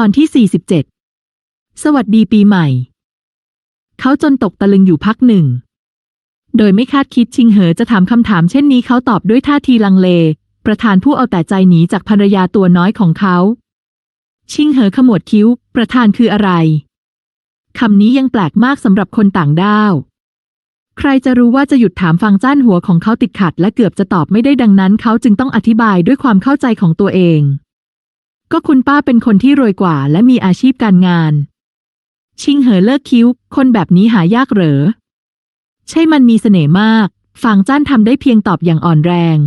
ตอนที่ 47 สวัสดีปีใหม่ เขาจนตกตะลึงอยู่พักหนึ่ง โดยไม่คาดคิดชิงเหอจะถามคำถามเช่นนี้เขาตอบด้วยท่าทีลังเล ประธานผู้เอาแต่ใจหนีจากภรรยาตัวน้อยของเขา ชิงเหอขมวดคิ้ว ประธานคืออะไร คำนี้ยังแปลกมากสำหรับคนต่างด้าว ใครจะรู้ว่าจะหยุดถามฟังจ้านหัวของเขาติดขัด และเกือบจะตอบไม่ได้ดังนั้น เขาจึงต้องอธิบายด้วยความเข้าใจของตัวเอง ก็คุณป้าเป็นคนที่รวยกว่า และมีอาชีพการงาน ชิงเหอเลิกคิ้ว คนแบบนี้หายากเหรอ ใช่มันมีเสน่ห์มาก ฟางจ้านทำได้เพียงตอบอย่างอ่อนแรง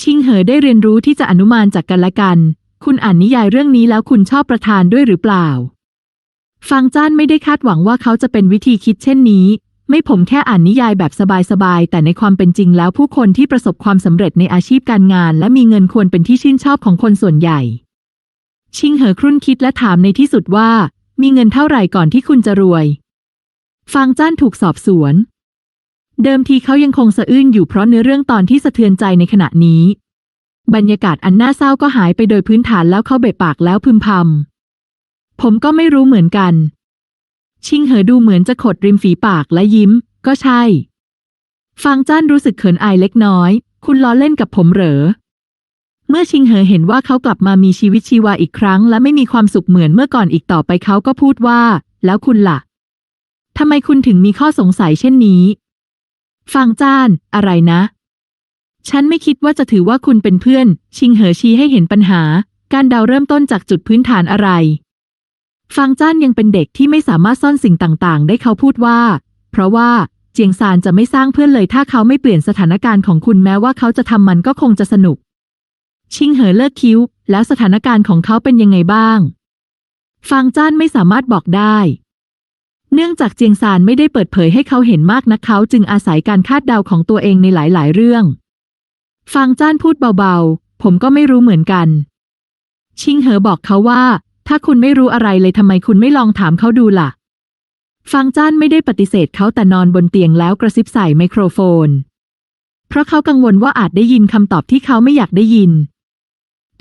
ชิงเหอได้เรียนรู้ที่จะอนุมานจากกันและกัน คุณอ่านนิยายเรื่องนี้แล้วคุณชอบประธานด้วยหรือเปล่า ฟางจ้านไม่ได้คาดหวังว่าเขาจะเป็นวิธีคิดเช่นนี้ ไม่ผมแค่อ่านนิยายแบบสบายๆ แต่ในความเป็นจริงแล้วผู้คนที่ประสบความสำเร็จในอาชีพการงาน และมีเงินควรเป็นที่ชื่นชอบของคนส่วนใหญ่ ชิงเหอครุ่นคิดและถามในที่สุดว่า มีเงินเท่าไหร่ก่อนที่คุณจะรวย ฟางจ้านถูกสอบสวน เดิมทีเขายังคงสะอื้นอยู่เพราะเนื้อเรื่องตอนที่สะเทือนใจในขณะนี้ บรรยากาศอันน่าเศร้าก็หายไปโดยพื้นฐานแล้วเขาเบะปากแล้วพึมพำ ผมก็ไม่รู้เหมือนกัน ชิงเหอดูเหมือนจะขดริมฝีปากและยิ้ม ก็ใช่ ฟางจ้านรู้สึกเขินอายเล็กน้อย คุณล้อเล่นกับผมเหรอ เมื่อชิงเหอเห็นว่าเขากลับมามีชีวิตชีวาอีกครั้ง และไม่มีความสุขเหมือนเมื่อก่อนอีกต่อไปเขาก็พูดว่า แล้วคุณล่ะทำไมคุณถึงมีข้อสงสัยเช่นนี้ฟางจ้าน อะไรนะ ฉันไม่คิดว่าจะถือว่าคุณเป็นเพื่อน ชิงเหอชี้ให้เห็นปัญหา การเดาเริ่มต้นจากจุดพื้นฐานอะไรฟางจ้านยังเป็นเด็กที่ไม่สามารถซ่อนสิ่งต่างๆ ได้เขาพูดว่า เพราะว่าเจียงซานจะไม่สร้างเพื่อนเลยถ้าเขาไม่เปลี่ยนสถานการณ์ของคุณแม้ว่าเขาจะทำมันก็คงจะสนุก ชิงเหอเลิกคิ้ว แล้วสถานการณ์ของเขาเป็นยังไงบ้าง ฟางจ้านไม่สามารถบอกได้ เนื่องจากเจียงซานไม่ได้เปิดเผยให้เขาเห็นมากนักเขาจึงอาศัยการคาดเดาของตัวเองในหลายๆ เรื่อง ฟางจ้านพูดเบาๆ ผมก็ไม่รู้เหมือนกัน ชิงเหอบอกเขาว่า ถ้าคุณไม่รู้อะไรเลยทำไมคุณไม่ลองถามเขาดูล่ะ ฟางจ้านไม่ได้ปฏิเสธเขาแต่นอนบนเตียงแล้วกระซิบใส่ไมโครโฟน เพราะเขากังวลว่าอาจได้ยินคำตอบที่เขาไม่อยากได้ยิน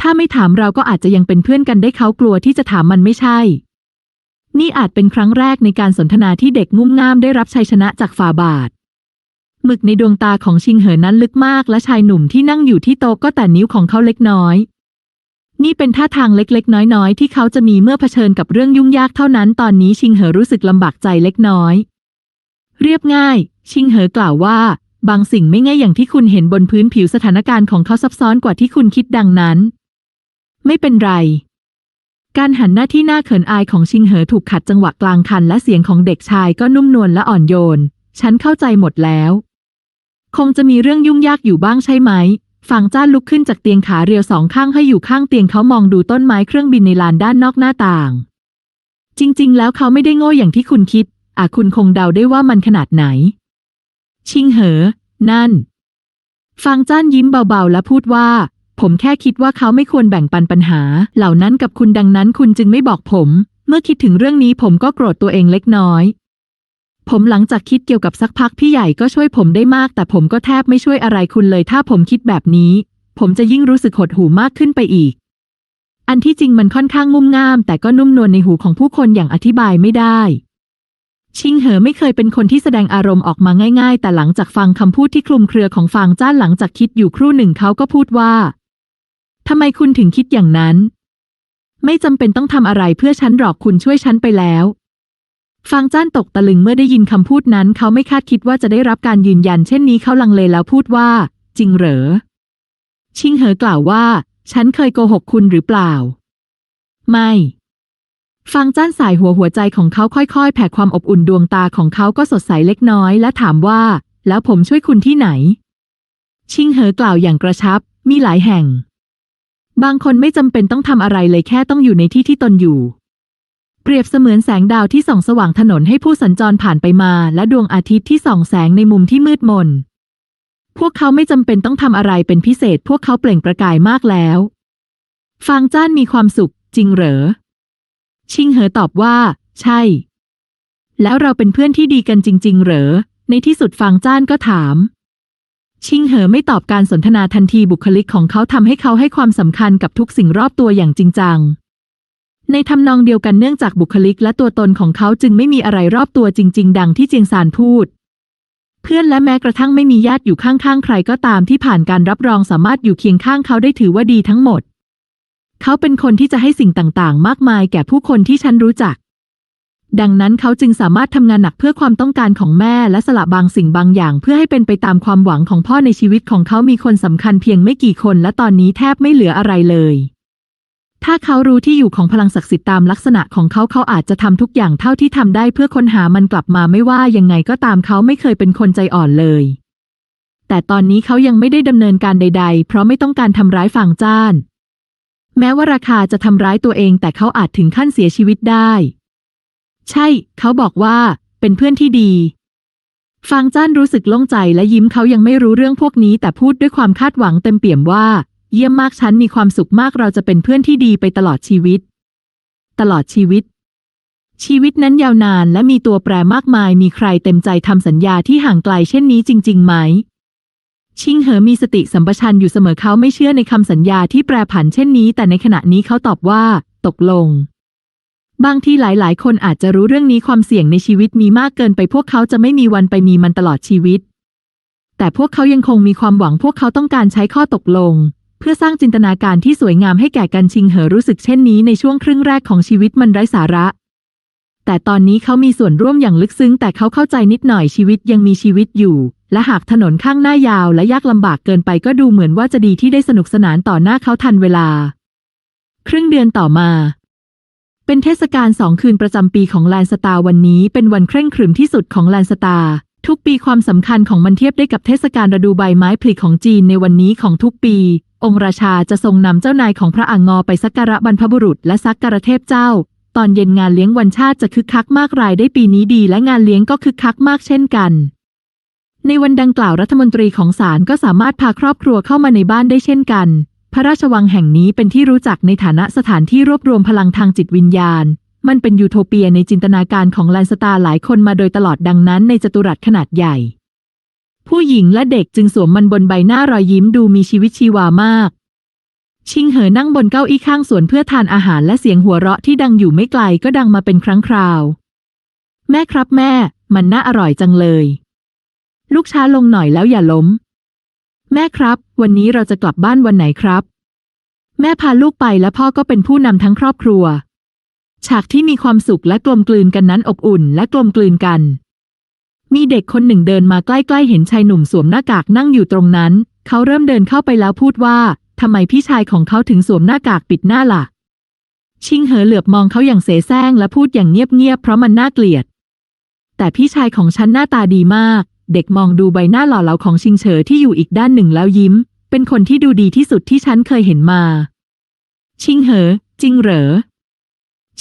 ถ้าไม่ถามเราก็อาจจะยังเป็นเพื่อนกันได้เขากลัวที่จะถามมันไม่ใช่ นี่อาจเป็นครั้งแรกในการสนทนาที่เด็กงุ่มง่ามได้รับชัยชนะจากฝ่าบาทหมึกในดวงตาของชิงเหอนั้นลึกมาก และชายหนุ่มที่นั่งอยู่ที่โต๊ะก็แต่นิ้วของเขาเล็กน้อย นี่เป็นท่าทางเล็กๆ น้อยๆ ที่เขาจะมีเมื่อเผชิญกับเรื่องยุ่งยากเท่านั้นตอนนี้ชิงเหอรู้สึกลำบากใจเล็กน้อย เรียบง่าย ชิงเหอกล่าวว่า บางสิ่งไม่ง่ายอย่างที่คุณเห็นบนพื้นผิวสถานการณ์ของเขาซับซ้อนกว่าที่คุณคิดดังนั้น ไม่เป็นไร การหันหน้าที่น่าเขินอายของชิงเหอถูกขัดจังหวะกลางคันและเสียงของเด็กชายก็นุ่มนวลและอ่อนโยน ฉันเข้าใจหมดแล้ว คงจะมีเรื่องยุ่งยากอยู่บ้างใช่ไหมฝังจ้านลุกขึ้นจากเตียงขาเรียวสองข้างให้อยู่ข้างเตียงเขามองดูต้นไม้เครื่องบินในลานด้านนอกหน้าต่าง จริง ๆ แล้วเขาไม่ได้โง่อย่างที่คุณคิดอาจคุณคงเดาได้ว่ามันขนาดไหน ชิงเหอ นั่นฟังจ้านยิ้มเบาๆ และพูดว่า ผมแค่คิดว่าเขาไม่ควรแบ่งปันปัญหา เหล่านั้นกับคุณดังนั้นคุณจึงไม่บอกผม เมื่อคิดถึงเรื่องนี้ผมก็โกรธตัวเองเล็กน้อย ผมหลังจากคิดเกี่ยวกับสักพักพี่ใหญ่ก็ช่วยผมได้มาก แต่ผมก็แทบไม่ช่วยอะไรคุณเลย ถ้าผมคิดแบบนี้ ผมจะยิ่งรู้สึกหดหู่มากขึ้นไปอีก อันที่จริงมันค่อนข้างงุ่มง่าม แต่ก็นุ่มนวลในหูของผู้คนอย่างอธิบายไม่ได้ชิงเหอไม่เคยเป็นคนที่แสดงอารมณ์ออกมาง่าย ๆ แต่หลังจากฟังคำพูดที่คลุมเครือของฟางจ้านหลังจากคิดอยู่ครู่หนึ่งเขาก็พูดว่า ทำไมคุณถึงคิดอย่างนั้น ไม่จำเป็นต้องทำอะไรเพื่อฉันหรอกคุณช่วยฉันไปแล้วฟางจ้านตกตะลึงเมื่อได้ยินคำพูดนั้น เขาไม่คาดคิดว่าจะได้รับการยืนยัน เช่นนี้เขาลังเลแล้วพูดว่า จริงเหรอ ชิงเหอกล่าวว่า ฉันเคยโกหกคุณหรือเปล่า ไม่ฟังจ้านสายหัวหัวใจของเขาค่อยๆ แผ่ความอบอุ่นดวงตาของเขาก็สดใสเล็กน้อย และถามว่า แล้วผมช่วยคุณที่ไหน ชิงเหอกล่าวอย่างกระชับ มีหลายแห่ง บางคนไม่จำเป็นต้องทำอะไรเลยแค่ต้องอยู่ในที่ที่ตนอยู่ เปรียบเสมือนแสงดาวที่ส่องสว่างถนนให้ผู้สัญจรผ่านไปมา และดวงอาทิตย์ที่ส่องแสงในมุมที่มืดมน พวกเขาไม่จำเป็นต้องทำอะไรเป็นพิเศษ พวกเขาเปล่งประกายมากแล้ว ฟางจ้านมีความสุข จริงเหรอ ชิงเหอตอบว่า ใช่ แล้วเราเป็นเพื่อนที่ดีกันจริง ๆ เหรอ ในที่สุดฟางจ้านก็ถาม ชิงเหอไม่ตอบการสนทนาทันทีบุคลิกของเขาทำให้เขาให้ความสำคัญกับทุกสิ่งรอบตัวอย่างจริงจัง ในทำนองเดียวกันเนื่องจากบุคลิกและตัวตนของเขาจึงไม่มีอะไรรอบตัวจริง ๆ ดังที่เจียงซานพูด เพื่อนและแม้กระทั่งไม่มีญาติอยู่ข้างๆใครก็ตามที่ผ่านการรับรองสามารถอยู่เคียงข้างเขาได้ถือว่าดีทั้งหมด เขาเป็นคนที่จะให้สิ่งต่างๆ มากมายแก่ผู้คนที่ฉันรู้จัก ดังนั้นเขาจึงสามารถทำงานหนักเพื่อความต้องการของแม่และสละบางสิ่งบางอย่าง เพื่อให้เป็นไปตามความหวังของพ่อในชีวิตของเขามีคนสำคัญเพียงไม่กี่คนและตอนนี้แทบไม่เหลืออะไรเลย ถ้าเขารู้ที่อยู่ของพลังศักดิ์สิทธิ์ตามลักษณะของเขาเขาอาจจะทำทุกอย่างเท่าที่ทำได้เพื่อค้นหามันกลับมาไม่ว่ายังไงก็ตามเขาไม่เคยเป็นคนใจอ่อนเลย แต่ตอนนี้เขายังไม่ได้ดำเนินการใด ๆ เพราะไม่ต้องการทำร้ายฟางจ้าน แม้ว่าราคาจะทำร้ายตัวเองแต่เขาอาจถึงขั้นเสียชีวิตได้ ใช่ เขาบอกว่าเป็นเพื่อนที่ดี ฟางจ้านรู้สึกโล่งใจและยิ้มเขายังไม่รู้เรื่องพวกนี้ แต่พูดด้วยความคาดหวังเต็มเปี่ยมว่า เยี่ยมมากฉันมีความสุขมากเราจะเป็นเพื่อนที่ดีไปตลอดชีวิต ตลอดชีวิต ชีวิตนั้นยาวนานและมีตัวแปรมากมาย มีใครเต็มใจทำสัญญาที่ห่างไกลเช่นนี้จริง ๆ ไหม ชิงเหอมีสติสัมปชัญญะอยู่เสมอเขาไม่เชื่อในคำสัญญาที่แปรผันเช่นนี้ แต่ในขณะนี้เขาตอบว่า ตกลง บางทีหลายๆ คนอาจจะรู้เรื่องนี้ความเสี่ยงในชีวิตมีมากเกินไปพวกเขาจะไม่มีวันไปมีมันตลอดชีวิต แต่พวกเขายังคงมีความหวังพวกเขาต้องการใช้ข้อตกลง เพื่อสร้างจินตนาการที่สวยงามให้แก่กันชิงเหอรู้สึกเช่นนี้ในช่วงครึ่งแรกของชีวิตมันไร้สาระ แต่ตอนนี้เขามีส่วนร่วมอย่างลึกซึ้ง แต่เขาเข้าใจนิดหน่อยชีวิตยังมีชีวิตอยู่ และหากถนนข้างหน้ายาวและยากลำบากเกินไปก็ดูเหมือนว่าจะดีที่ได้สนุกสนานต่อหน้าเขาทันเวลา ครึ่งเดือนต่อมา เป็นเทศกาลสองคืนประจำปีของแลนสตาร์วันนี้เป็นวันเคร่งครึมที่สุดของแลนสตาร์ทุกปีความสำคัญของมันเทียบได้กับเทศกาลฤดูใบไม้ผลิของจีนในวันนี้ของทุกปี องค์ราชาจะทรงนำเจ้านายของพระอ่างงอไปสักการะบรรพบุรุษและสักการะเทพเจ้า ตอนเย็นงานเลี้ยงวันชาติจะคึกคักมากรายได้ปีนี้ดี และงานเลี้ยงก็คึกคักมากเช่นกัน ในวันดังกล่าวรัฐมนตรีของศาลก็สามารถพาครอบครัวเข้ามาในบ้านได้เช่นกัน พระราชวังแห่งนี้เป็นที่รู้จักในฐานะสถานที่รวบรวมพลังทางจิตวิญญาณ มันเป็นยูโทเปียในจินตนาการของแลนสตาหลายคนมาโดยตลอดดังนั้นในจัตุรัสขนาดใหญ่ ผู้หญิงและเด็กจึงสวมมันบนใบหน้ารอยยิ้มดูมีชีวิตชีวามาก ชิงเหอนั่งบนเก้าอี้ข้างสวนเพื่อทานอาหารและเสียงหัวเราะที่ดังอยู่ไม่ไกลก็ดังมาเป็นครั้งคราว แม่ครับแม่ มันน่าอร่อยจังเลย ลูกช้าลงหน่อยแล้วอย่าล้ม แม่ครับ วันนี้เราจะกลับบ้านวันไหนครับ แม่พาลูกไปและพ่อก็เป็นผู้นำทั้งครอบครัว ฉากที่มีความสุขและกลมกลืนกันนั้นอบอุ่นและกลมกลืนกัน มีเด็กคนหนึ่งเดินมาใกล้ๆ เห็นชายหนุ่มสวมหน้ากากนั่งอยู่ตรงนั้น เขาเริ่มเดินเข้าไปแล้วพูดว่าทำไมพี่ชายของเขาถึงสวมหน้ากากปิดหน้าล่ะ ชิงเหอเหลือบมองเขาอย่างเสแสร้งและพูดอย่างเงียบๆเพราะมันน่าเกลียด แต่พี่ชายของฉันหน้าตาดีมาก เด็กมองดูใบหน้าหล่อเหลาของชิงเฉอที่อยู่อีกด้านหนึ่งแล้วยิ้ม เป็นคนที่ดูดีที่สุดที่ฉันเคยเห็นมา ชิงเหอ จริงเหรอ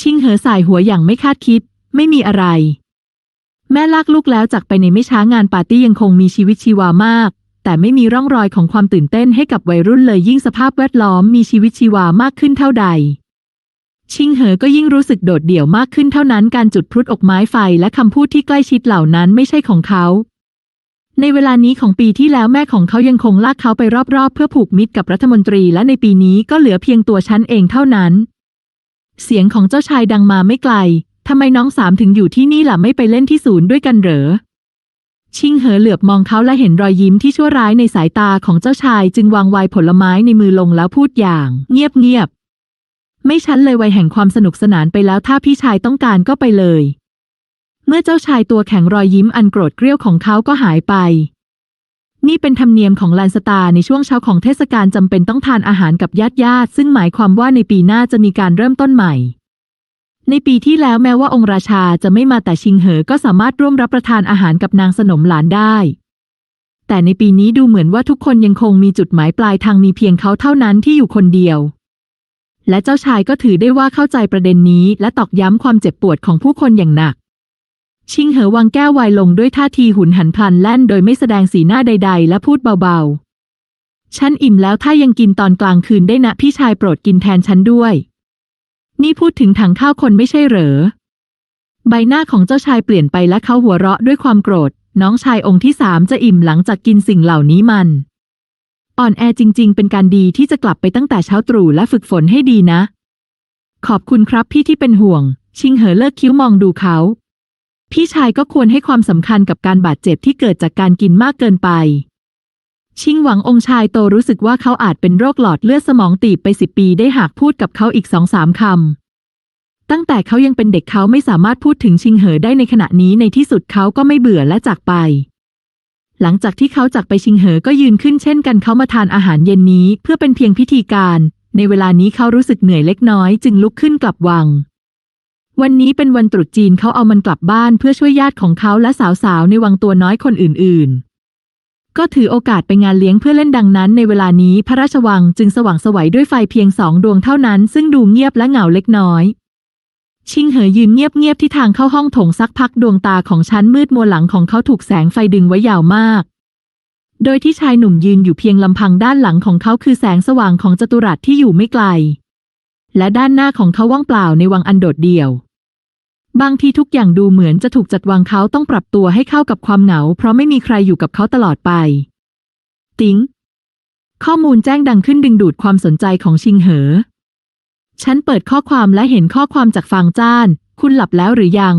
ชิงเหอสายหัวอย่างไม่คาดคิด ไม่มีอะไร แม่ลากลูกแล้วจากไปในไม่ช้างานปาร์ตี้ยังคงมีชีวิตชีวามาก แต่ไม่มีร่องรอยของความตื่นเต้นให้กับวัยรุ่นเลยยิ่งสภาพแวดล้อมมีชีวิตชีวามากขึ้นเท่าใดชิงเหอก็ยิ่งรู้สึกโดดเดี่ยวมากขึ้นเท่านั้นการจุดพลุอกไม้ไฟและคำพูดที่ใกล้ชิดเหล่านั้นไม่ใช่ของเขา ในเวลานี้ของปีที่แล้วแม่ของเขายังคงลากเขาไปรอบๆ เพื่อผูกมิตรกับรัฐมนตรีและในปีนี้ก็เหลือเพียงตัวฉันเองเท่านั้น เสียงของเจ้าชายดังมาไม่ไกล ทำไมน้องสามถึงอยู่ที่นี่ล่ะไม่ไปเล่นที่ศูนย์ด้วยกันเหรอ ชิงเหอเหลือบมองเขาและเห็นรอยยิ้มที่ชั่วร้ายในสายตาของเจ้าชายจึงวางไวน์ผลไม้ในมือลงแล้วพูดอย่าง เงียบๆ ไม่ฉันเลยวัยแห่งความสนุกสนานไปแล้วถ้าพี่ชายต้องการก็ไปเลย เมื่อเจ้าชายตัวแข็งรอยยิ้มอันโกรธเกรี้ยวของเขาก็หายไป นี่เป็นธรรมเนียมของแลนสตาในช่วงเช้าของเทศกาลจำเป็นต้องทานอาหารกับญาติญาติซึ่งหมายความว่าในปีหน้าจะมีการเริ่มต้นใหม่ ในปีที่แล้วแม้ว่าองค์ราชาจะไม่มาแต่ชิงเหอก็สามารถร่วมรับประทานอาหารกับนางสนมหลานได้ แต่ในปีนี้ดูเหมือนว่าทุกคนยังคงมีจุดหมายปลายทางมีเพียงเขาเท่านั้นที่อยู่คนเดียวและเจ้าชายก็ถือได้ว่าเข้าใจประเด็นนี้ และตอกย้ำความเจ็บปวดของผู้คนอย่างหนัก ชิงเหอวางแก้วไวน์ลงด้วยท่าทีหุนหันพลันแล่นโดยไม่แสดงสีหน้าใด ๆ และพูดเบาๆ ฉันอิ่มแล้วถ้ายังกินตอนกลางคืนได้นะพี่ชายโปรดกินแทนฉันด้วย นี่พูดถึงถังข้าวคนไม่ใช่เหรอ ใบหน้าของเจ้าชายเปลี่ยนไปและเขาหัวเราะด้วยความโกรธ น้องชายองค์ที่สามจะอิ่มหลังจากกินสิ่งเหล่านี้มัน อ่อนแอจริง ๆ เป็นการดีที่จะกลับไปตั้งแต่เช้าตรู่และฝึกฝนให้ดีนะ ขอบคุณครับพี่ที่เป็นห่วง ชิงเหอเลิกคิ้วมองดูเขา พี่ชายก็ควรให้ความสำคัญกับการบาดเจ็บที่เกิดจากการกินมากเกินไป ชิงหวังองค์ชายโตรู้สึกว่าเขาอาจเป็นโรคหลอดเลือดสมองตีบไปสิบปีได้หากพูดกับเขาอีกสองสามคำ ตั้งแต่เขายังเป็นเด็กเขาไม่สามารถพูดถึงชิงเหอได้ในขณะนี้ในที่สุดเขาก็ไม่เบื่อและจากไป หลังจากที่เขาจากไปชิงเหอก็ยืนขึ้นเช่นกันเขามาทานอาหารเย็นนี้เพื่อเป็นเพียงพิธีการ ในเวลานี้เขารู้สึกเหนื่อยเล็กน้อยจึงลุกขึ้นกลับวัง วันนี้เป็นวันตรุษจีนเขาเอามันกลับบ้านเพื่อช่วยญาติของเขาและสาวๆในวังตัวน้อยคนอื่นๆ ก็ถือโอกาสไปงานเลี้ยงเพื่อเล่นดังนั้นในเวลานี้พระราชวังจึงสว่างสวัยด้วยไฟเพียงสองดวงเท่านั้น ซึ่งดูเงียบและเหงาเล็กน้อย ชิงเหอยืนเงียบๆที่ทางเข้าห้องโถงสักพักดวงตาของฉันมืดมัวหลังของเขาถูกแสงไฟดึงไว้ยาวมากโดยที่ชายหนุ่มยืนอยู่เพียงลำพังด้านหลังของเขาคือแสงสว่างของจัตุรัสที่อยู่ไม่ไกล และด้านหน้าของเขาว่างเปล่าในวังอันโดดเดี่ยว บางทีทุกอย่างดูเหมือนจะถูกจัดวางเขาต้องปรับตัวให้เข้ากับความเหงา เพราะไม่มีใครอยู่กับเขาตลอดไป ติ๊งข้อมูลแจ้งดังขึ้นดึงดูดความสนใจของชิงเหอ ฉันเปิดข้อความและเห็นข้อความจากฟางจ้าน คุณหลับแล้วหรือยัง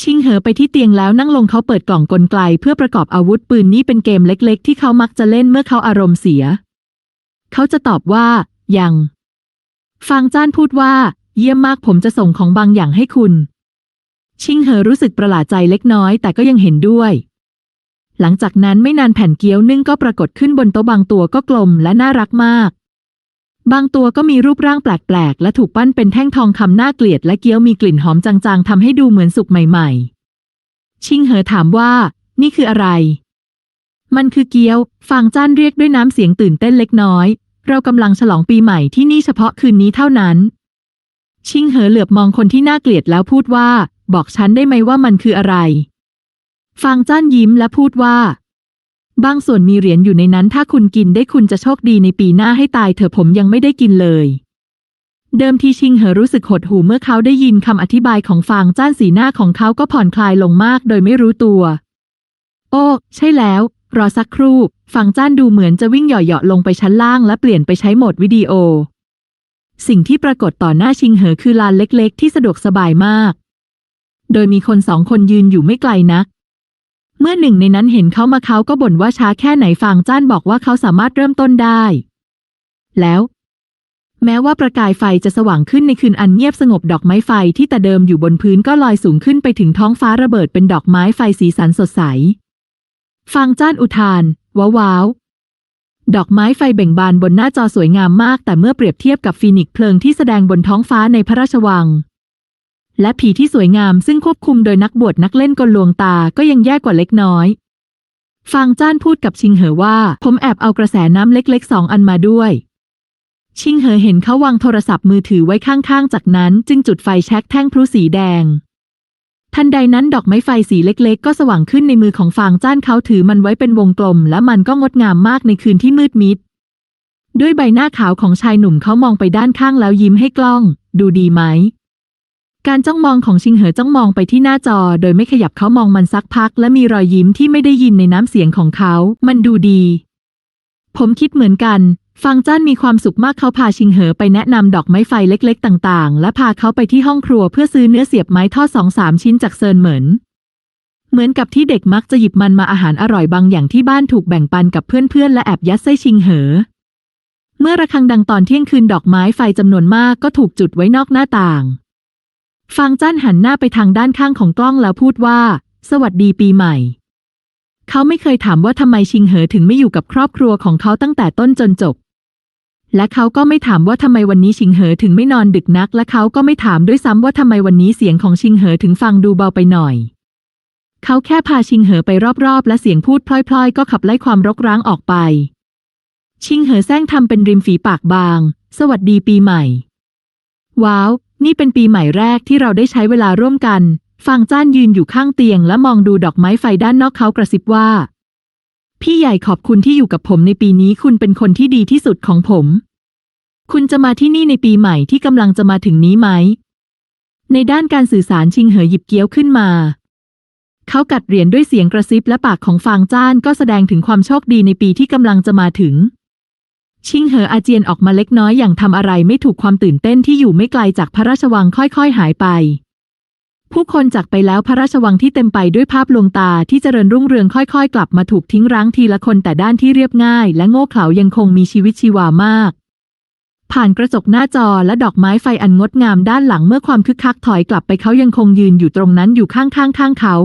ชิงเหอไปที่เตียงแล้วนั่งลงเขาเปิดกล่องกลไกเพื่อประกอบอาวุธปืนนี่เป็นเกมเล็ก ๆ ที่เขามักจะเล่นเมื่อเขาอารมณ์เสีย เขาจะตอบว่า ยัง ฟางจ้านพูดว่า เยี่ยมมากผมจะส่งของบางอย่างให้คุณ ชิงเหอรู้สึกประหลาดใจเล็กน้อยแต่ก็ยังเห็นด้วย หลังจากนั้นไม่นานแผ่นเกี๊ยวนึ่งก็ปรากฏขึ้นบนโต๊ะบางตัวก็กลมและน่ารักมาก บางตัวก็มีรูปร่างแปลกๆ และถูกปั้นเป็นแท่งทองคำน่าเกลียดและเกี๊ยวมีกลิ่นหอมจางๆทำให้ดูเหมือนสุกใหม่ๆ ชิงเหอถามว่า นี่คืออะไร มันคือเกี๊ยวฟางจ้านเรียกด้วยน้ำเสียงตื่นเต้นเล็กน้อย เรากำลังฉลองปีใหม่ที่นี่เฉพาะคืนนี้เท่านั้น ชิงเหอเหลือบมองคนที่น่าเกลียดแล้วพูดว่า บอกฉันได้ไหมว่ามันคืออะไร ฟางจ้านยิ้มและพูดว่า บางส่วนมีเหรียญอยู่ในนั้น ถ้าคุณกินได้คุณจะโชคดีในปีหน้าให้ตายเถอะผมยังไม่ได้กินเลย เดิมทีชิงเหอรู้สึกหดหู่เมื่อเขาได้ยินคำอธิบายของฟางจ้านสีหน้าของเขาก็ผ่อนคลายลงมากโดยไม่รู้ตัว โอ้ ใช่แล้ว รอสักครู่ ฟางจ้านดูเหมือนจะวิ่งเหยาะๆลงไปชั้นล่างและเปลี่ยนไปใช้โหมดวิดีโอ สิ่งที่ปรากฏต่อหน้าชิงเหอคือลานเล็กๆ ที่สะดวกสบายมาก โดยมีคนสองคนยืนอยู่ไม่ไกลนัก เมื่อหนึ่งในนั้นเห็นเขามาเขาก็บ่นว่าช้าแค่ไหนฟางจ้านบอกว่าเขาสามารถเริ่มต้นได้ แล้ว แม้ว่าประกายไฟจะสว่างขึ้นในคืนอันเงียบสงบดอกไม้ไฟที่แต่เดิมอยู่บนพื้นก็ลอยสูงขึ้นไปถึงท้องฟ้าระเบิดเป็นดอกไม้ไฟสีสันสดใส ฟางจ้านอุทาน ว้าวว้าว ดอกไม้ไฟเบ่งบานบนหน้าจอสวยงามมาก แต่เมื่อเปรียบเทียบกับฟีนิกซ์เพลิงที่แสดงบนท้องฟ้าในพระราชวัง และผีที่สวยงามซึ่งควบคุมโดยนักบวชนักเล่นกลลวงตาก็ยังแย่กว่าเล็กน้อยฟางจ้านพูดกับชิงเหอว่า ผมแอบเอากระแสน้ำเล็กๆสองอันมาด้วย ชิงเหอเห็นเขาวางโทรศัพท์มือถือไว้ข้างๆ จากนั้น จึงจุดไฟแช็กแท่งพลุสีแดง ทันใดนั้นดอกไม้ไฟสีเล็กๆ ก็สว่างขึ้นในมือของฟางจ้านเขาถือมันไว้เป็นวงกลม และมันก็งดงามมากในคืนที่มืดมิด ด้วยใบหน้าขาวของชายหนุ่มเขามองไปด้านข้างแล้วยิ้มให้กล้อง ดูดีไหม การจ้องมองของชิงเหอจ้องมองไปที่หน้าจอ โดยไม่ขยับเขามองมันสักพัก และมีรอยยิ้มที่ไม่ได้ยินในน้ำเสียงของเขา มันดูดี ผมคิดเหมือนกัน ฟังจ้านมีความสุขมากเขาพาชิงเหอไปแนะนำดอกไม้ไฟเล็กๆ ต่างๆ และพาเขาไปที่ห้องครัวเพื่อซื้อเนื้อเสียบไม้ทอดสองสามชิ้นจากเซินเหมิน เหมือนกับที่เด็กมักจะหยิบมันมาอาหารอร่อยบางอย่างที่บ้านถูกแบ่งปันกับเพื่อนๆ และแอบยัดไส้ชิงเหอ เมื่อระฆังดังตอนเที่ยงคืนดอกไม้ไฟจำนวนมากก็ถูกจุดไว้นอกหน้าต่าง ฟางจ้านหันหน้าไปทางด้านข้างของกล้องแล้วพูดว่า สวัสดีปีใหม่เขาไม่เคยถามว่าทำไมชิงเหอถึงไม่อยู่กับครอบครัวของเขาตั้งแต่ต้นจนจบ และเขาก็ไม่ถามว่าทำไมวันนี้ชิงเหอถึงไม่นอนดึกนัก และเขาก็ไม่ถามด้วยซ้ำว่าทำไมวันนี้เสียงของชิงเหอถึงฟังดูเบาไปหน่อย เขาแค่พาชิงเหอไปรอบๆ และเสียงพูดพลอยๆ ก็ขับไล่ความรกร้างออกไป ชิงเหอแซงทำเป็นริมฝีปากบาง สวัสดีปีใหม่ ว้าว นี่เป็นปีใหม่แรกที่เราได้ใช้เวลาร่วมกันฟางจ้านยืนอยู่ข้างเตียงและมองดูดอกไม้ไฟด้านนอกเขากระซิบว่า พี่ใหญ่ขอบคุณที่อยู่กับผมในปีนี้คุณเป็นคนที่ดีที่สุดของผม คุณจะมาที่นี่ในปีใหม่ที่กำลังจะมาถึงนี้ไหม ในด้านการสื่อสารชิงเหอหยิบเกี๊ยวขึ้นมา เขากัดเหรียญด้วยเสียงกระซิบและปากของฟางจ้านก็แสดงถึงความโชคดีในปีที่กำลังจะมาถึง ชิงเหออาเจียนออกมาเล็กน้อยอย่างทำอะไรไม่ถูกความตื่นเต้นที่อยู่ไม่ไกลจากพระราชวังค่อยๆ หายไป ผู้คนจากไปแล้วพระราชวังที่เต็มไปด้วยภาพลวงตาที่เจริญรุ่งเรืองค่อยๆ กลับมาถูกทิ้งร้างทีละคนแต่ด้านที่เรียบง่าย และโง่เขลายังคงมีชีวิตชีวามาก ผ่านกระจกหน้าจอและดอกไม้ไฟอันงดงามด้านหลังเมื่อความคึกคักถอยกลับไปเขายังคงยืนอยู่ตรงนั้นอยู่ข้างๆข้างเขา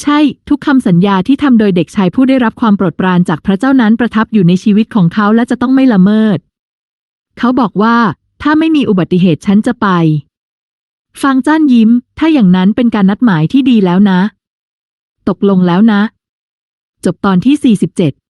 ใช่ ทุกคำสัญญาที่ทำโดยเด็กชายผู้ได้รับความโปรดปรานจากพระเจ้านั้นประทับอยู่ในชีวิตของเขาและจะต้องไม่ละเมิด เขาบอกว่า ถ้าไม่มีอุบัติเหตุฉันจะไป ฟังจ้านยิ้ม ถ้าอย่างนั้นเป็นการนัดหมายที่ดีแล้วนะ ตกลงแล้วนะ จบตอนที่ 47